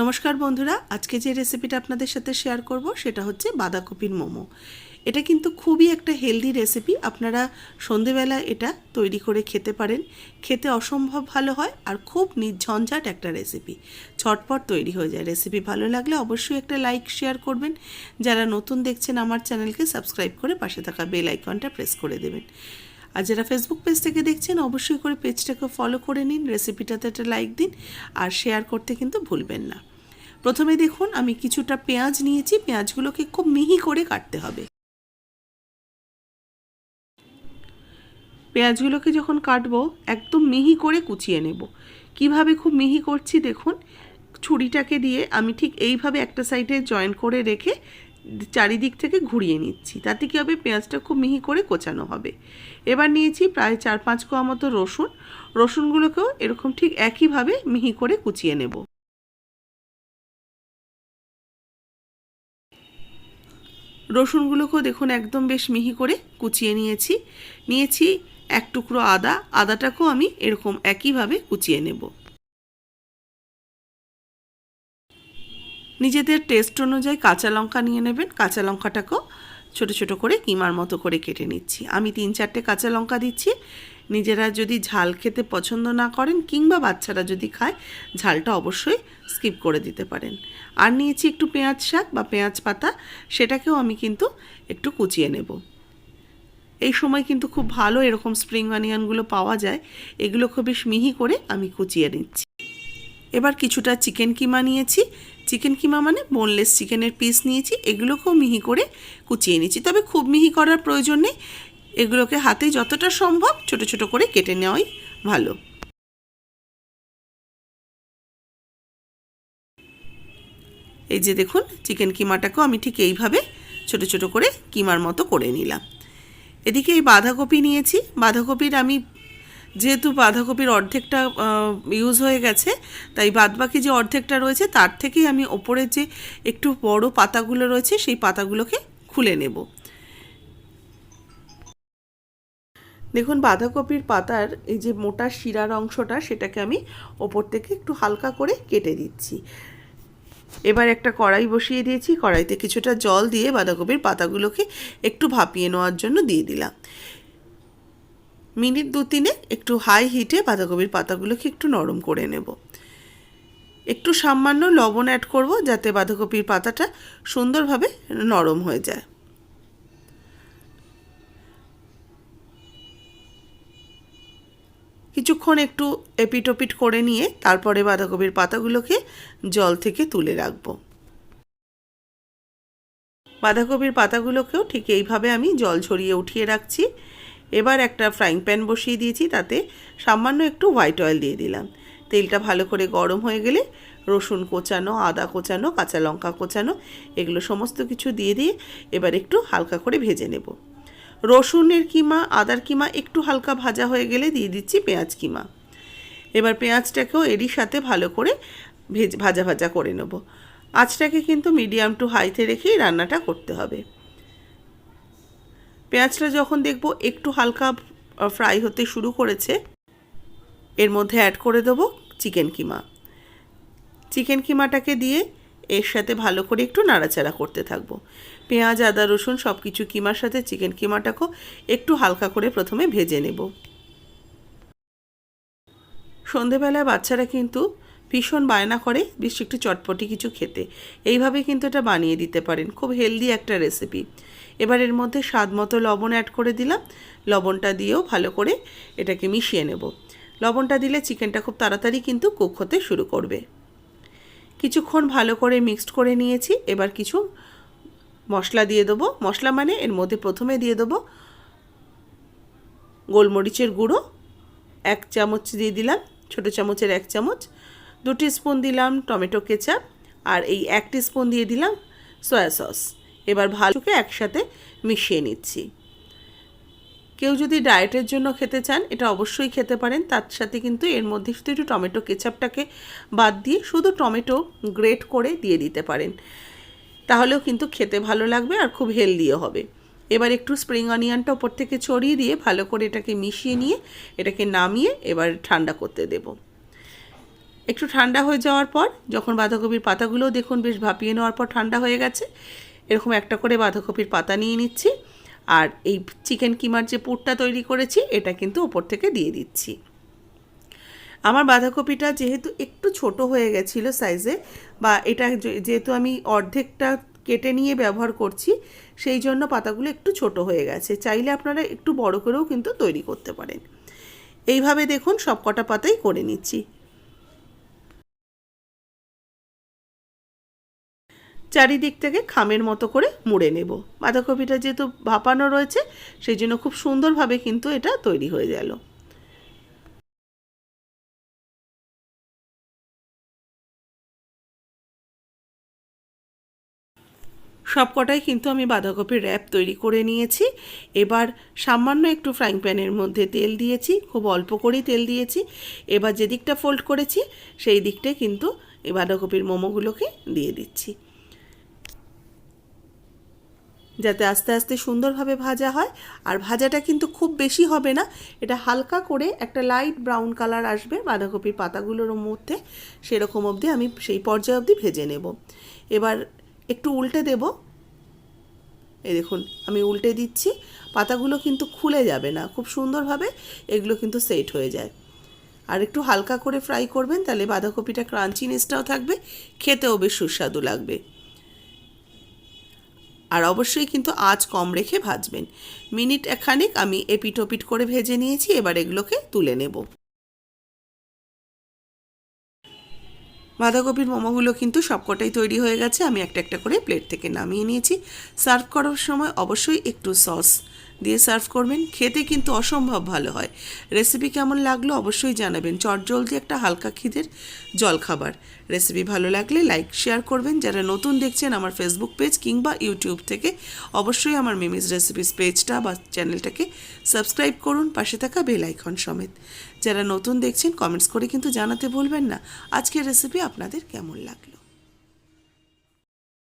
নমস্কার বন্ধুরা, আজকে যে রেসিপিটা আপনাদের সাথে শেয়ার করব সেটা হচ্ছে বাঁধাকপির মোমো। এটা কিন্তু খুবই একটা হেলদি রেসিপি আপনারা সন্ধেবেলা এটা তৈরি করে খেতে পারেন। খেতে অসম্ভব ভালো হয় আর খুব নির্ঝঞ্ঝাট একটা রেসিপি ছটপট তৈরি হয়ে যায়। রেসিপি ভালো লাগলে অবশ্যই একটা লাইক শেয়ার করবেন। যারা নতুন দেখছেন আমার চ্যানেলকে সাবস্ক্রাইব করে পাশে থাকা বেল আইকনটা প্রেস করে দেবেন। আর যারা ফেসবুক পেজ থেকে দেখছেন, অবশ্যই করে পেজটাকে ফলো করে নিন রেসিপিটাতে একটা লাইক দিন আর শেয়ার করতে কিন্তু ভুলবেন না। প্রথমে দেখুন, আমি কিছুটা পেঁয়াজ নিয়েছি, পেঁয়াজগুলোকে খুব মিহি করে কাটতে হবে। পেঁয়াজগুলোকে যখন কাটবো, একদম মিহি করে কুচিয়ে নেব। কীভাবে খুব মিহি করছি দেখুন, ছুরিটাকে দিয়ে আমি ঠিক এইভাবে একটা সাইডে জয়েন করে রেখে চারিদিক থেকে ঘুরিয়ে নিচ্ছি। তাতে কী হবে? পেঁয়াজটা খুব মিহি করে কোচানো হবে। এবার নিয়েছি প্রায় চার পাঁচ কোয়া মতো রসুন। রসুনগুলোকেও এরকম ঠিক একইভাবে মিহি করে কুচিয়ে নেব। রসুনগুলোকেও দেখুন একদম বেশ মিহি করে কুচিয়ে নিয়েছি। নিয়েছি এক টুকরো আদা। আদাটাকেও আমি এরকম একইভাবে কুচিয়ে নেব। নিজেদের টেস্ট অনুযায়ী কাঁচা লঙ্কা নিয়ে নেবেন। কাঁচা লঙ্কাটাকেও ছোট ছোট করে কিমার মতো করে কেটে নিচ্ছি। আমি তিন চারটে কাঁচা লঙ্কা দিচ্ছি। নিজেরা যদি ঝাল খেতে পছন্দ না করেন কিংবা বাচ্চারা যদি খায়, ঝালটা অবশ্যই স্কিপ করে দিতে পারেন। আর নিয়েছি একটু পেঁয়াজ শাক বা পেঁয়াজ পাতা, সেটাকেও আমি কিন্তু একটু কুচিয়ে নেব। এই সময় কিন্তু খুব ভালো এরকম স্প্রিং অনিয়নগুলো পাওয়া যায়। এগুলো খুব বেশ মিহি করে আমি কুচিয়ে নিচ্ছি। এবার কিছুটা চিকেন কিমা নিয়েছি। চিকেন কিমা মানে বোনলেস চিকেনের পিস নিয়েছি, এগুলোকেও মিহি করে কুচিয়ে নিয়েছি। তবে খুব মিহি করার প্রয়োজন নেই, এগুলোকে হাতে যতটা সম্ভব ছোট ছোট করে কেটে নেওয়াই ভালো। এই যে দেখুন, চিকেন কিমাটাকেও আমি ঠিক এইভাবে ছোট ছোট করে কিমার মতো করে নিলাম। এদিকে এই বাঁধাকপি নিয়েছি, বাঁধাকপির আমি যেহেতু বাঁধাকপির অর্ধেকটা ইউজ হয়ে গেছে, তাই বাদবাকি যে অর্ধেকটা রয়েছে, তার থেকেই আমি ওপরের যে একটু বড় পাতাগুলো রয়েছে, সেই পাতাগুলোকে খুলে নেব। দেখুন, বাঁধাকপির পাতার এই যে মোটা শিরার অংশটা, সেটাকে আমি ওপর থেকে একটু হালকা করে কেটে দিচ্ছি। এবার একটা কড়াই বসিয়ে দিয়েছি, কড়াইতে কিছুটা জল দিয়ে বাঁধাকপির পাতাগুলোকে একটু ভাপিয়ে নেওয়ার জন্য দিয়ে দিলাম। মিনিট দু তিনে একটু হাই হিটে বাঁধাকপির পাতাগুলোকে একটু নরম করে নেব। একটু সামান্য লবণ অ্যাড করব যাতে বাঁধাকপির পাতাটা সুন্দরভাবে নরম হয়ে যায়। কিছুক্ষণ একটু এপিটোপিট করে নিয়ে তারপরে বাঁধাকপির পাতাগুলোকে জল থেকে তুলে রাখব। বাঁধাকপির পাতাগুলোকেও ঠিক এইভাবে আমি জল ছড়িয়ে উঠিয়ে রাখছি। এবার একটা ফ্রাইং প্যান বসিয়ে দিয়েছি, তাতে সামান্য একটু হোয়াইট অয়েল দিয়ে দিলাম। তেলটা ভালো করে গরম হয়ে গেলে রসুন কোচানো, আদা কোচানো, কাঁচা লঙ্কা কোচানো, এগুলো সমস্ত কিছু দিয়ে দিয়ে এবার একটু হালকা করে ভেজে নেব। রসুনের কিমা, আদার কিমা একটু হালকা ভাজা হয়ে গেলে দিয়ে দিচ্ছি পেঁয়াজ কিমা। এবার পেঁয়াজটাকেও এরই সাথে ভালো করে ভেজ, ভাজা ভাজা করে নেব। আঁচটাকে কিন্তু মিডিয়াম টু হাইতে রেখেই রান্নাটা করতে হবে। পেঁয়াজটা যখন দেখব একটু হালকা ফ্রাই হতে শুরু করেছে, এর মধ্যে অ্যাড করে দেবো চিকেন কিমা। চিকেন কিমাটাকে দিয়ে এর সাথে ভালো করে একটু নাড়াচাড়া করতে থাকব। পেঁয়াজ, আদা, রসুন সব কিছু কিমার সাথে চিকেন কিমাটাকেও একটু হালকা করে প্রথমে ভেজে নেব। সন্ধেবেলায় বাচ্চারা কিন্তু ভীষণ বায়না করে বেশ একটু চটপটি কিছু খেতে। এইভাবে কিন্তু এটা বানিয়ে দিতে পারেন। খুব হেলদি একটা রেসিপি এবার এর মধ্যে স্বাদ মতো লবণ অ্যাড করে দিলাম। লবণটা দিয়েও ভালো করে এটাকে মিশিয়ে নেব। লবণটা দিলে চিকেনটা খুব তাড়াতাড়ি কিন্তু কুক হতে শুরু করবে। কিছুক্ষণ ভালো করে মিক্সড করে নিয়েছি। এবার কিছু মশলা দিয়ে দেবো। মশলা মানে এর মধ্যে প্রথমে দিয়ে দেবো গোলমরিচের গুঁড়ো, এক চামচ দিয়ে দিলাম, ছোটো চামচের এক চামচ, দু স্পুন দিলাম টমেটো কেচাপ, আর এই এক স্পুন দিয়ে দিলাম সয়া সস। এবার ভালোকে একসাথে মিশিয়ে নিচ্ছি। কেউ যদি ডায়েটের জন্য খেতে চান, এটা অবশ্যই খেতে পারেন। তার সাথে কিন্তু এর মধ্যে শুধু একটু টমেটো কেচাপটাকে বাদ দিয়ে শুধু টমেটো গ্রেট করে দিয়ে দিতে পারেন। তাহলেও কিন্তু খেতে ভালো লাগবে আর খুব হেলদিও হবে। এবার একটু স্প্রিং অনিয়নটা ওপর থেকে ছড়িয়ে দিয়ে ভালো করে এটাকে মিশিয়ে নিয়ে এটাকে নামিয়ে এবার ঠান্ডা করতে দেব। একটু ঠান্ডা হয়ে যাওয়ার পর, যখন বাঁধাকপির পাতাগুলো দেখুন বেশ ভাপিয়ে নেওয়ার পর ঠান্ডা হয়ে গেছে এরকম একটা করে বাঁধাকপির পাতা নিয়ে নিচ্ছি, আর এই চিকেন কিমার যে পুরটা তৈরি করেছি, এটা কিন্তু ওপর থেকে দিয়ে দিচ্ছি। আমার বাঁধাকপিটা যেহেতু একটু ছোট হয়ে গেছিল সাইজে বা এটা যেহেতু আমি অর্ধেকটা কেটে নিয়ে ব্যবহার করছি, সেই জন্য পাতাগুলো একটু ছোট হয়ে গেছে। চাইলে আপনারা একটু বড় করেও কিন্তু তৈরি করতে পারেন। এইভাবে দেখুন সব কটা পাতাই করে নিচ্ছি। চারিদিক থেকে খামের মতো করে মুড়ে নেব। বাঁধাকপিটা যেহেতু ভাপানো রয়েছে, সেই জন্য খুব সুন্দরভাবে কিন্তু এটা তৈরি হয়ে গেল। সবকটাই কিন্তু আমি বাঁধাকপির র্যাপ তৈরি করে নিয়েছি। এবার সামান্য একটু ফ্রাইং প্যানের মধ্যে তেল দিয়েছি, খুব অল্প করেই তেল দিয়েছি। এবার যে দিকটা ফোল্ড করেছি, সেই দিকটাই কিন্তু এই বাঁধাকপির মোমোগুলোকে দিয়ে দিচ্ছি। যাতে আস্তে আস্তে সুন্দরভাবে ভাজা হয়। আর ভাজাটা কিন্তু খুব বেশি হবে না। এটা হালকা করে একটা লাইট ব্রাউন কালার আসবে বাঁধাকপির পাতাগুলোর মধ্যে। সেরকম অবধি আমি সেই পর্যায়ে অবধি ভেজে নেব। এবার একটু উল্টে দেব। এই দেখুন, আমি উল্টে দিচ্ছি। পাতাগুলো কিন্তু খুলে যাবে না। খুব সুন্দরভাবে এগুলো কিন্তু সেট হয়ে যায়। আর একটু হালকা করে ফ্রাই করবেন, তাহলে বাঁধাকপিটা ক্রাঞ্চিনেসটাও থাকবে। খেতেও বেশ সুস্বাদু লাগবে। আর অবশ্যই কিন্তু আজ কম রেখে ভাজবেন। মিনিট এখানেক আমি এপিট ওপিট করে ভেজে নিয়েছি, এবার এগুলোকে তুলে নেব। বাঁধাকপির মোমোগুলো কিন্তু সবকটাই তৈরি হয়ে গেছে, আমি একটা একটা করে প্লেট থেকে নামিয়ে নিয়েছি। সার্ভ করার সময় অবশ্যই একটু সস দিয়ে সার্ভ করবেন। খেতে কিন্তু অসম্ভব ভালো হয়। রেসিপি কেমন লাগল অবশ্যই জানাবেন। চটজলদি একটা হালকা খিদের জলখাবার। রেসিপি ভালো লাগলে লাইক শেয়ার করবেন। যারা নতুন দেখছেন আমার ফেসবুক পেজ কিংবা ইউটিউব থেকে, অবশ্যই আমার মিমিস রেসিপিস পেজটা বা চ্যানেলটাকে সাবস্ক্রাইব করুন। পাশে থাকা বেল আইকন সমেত। যারা নতুন দেখছেন কমেন্টস করে কিন্তু জানাতে ভুলবেন না। আজকের রেসিপি আপনাদের কেমন লাগল?